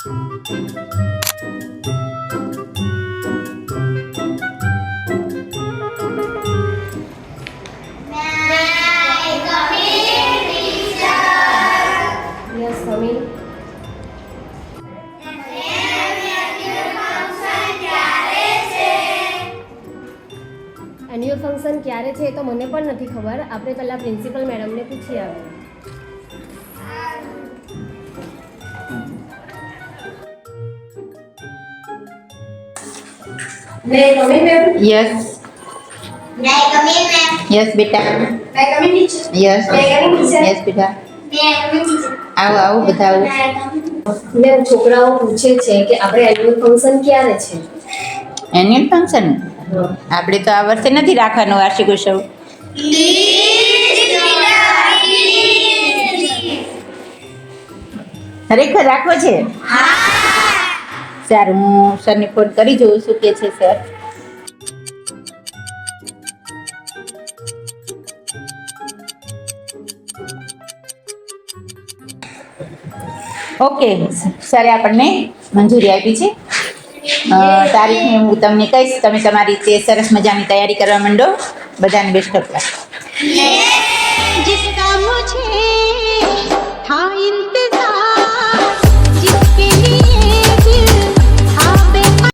Annual function ક્યારે છે એ તો મને પણ નથી ખબર. આપણે પહેલાં પ્રિન્સિપલ મેડમને પૂછી આવે મેં ગમી ma'am yes May I come in, ma'am? Yes બેટા May I come in, teacher? Yes May I come in, teacher? Yes બેટા May I come આવો આવો બધા આવો? મેમ છોકરાઓ પૂછે છે કે આપણે એન્યુઅલ ફંક્શન ક્યારે છે? એન્યુઅલ ફંક્શન આપણે તો આ વર્ષે નથી રાખવાનો વાર્ષિક ઉત્સવ. ખરેખર રાખવો છે? સારું હું સરને ફોન કરી જોઉં શું કે છે સર ઓકે સરે આપણને મંજૂરી આપી છે. તારીખને હું તમને કહીશ, તમે તમારી રીતે સરસ મજાની તૈયારી કરવા માંડો. બધાને બેસ્ટ ઓફ લક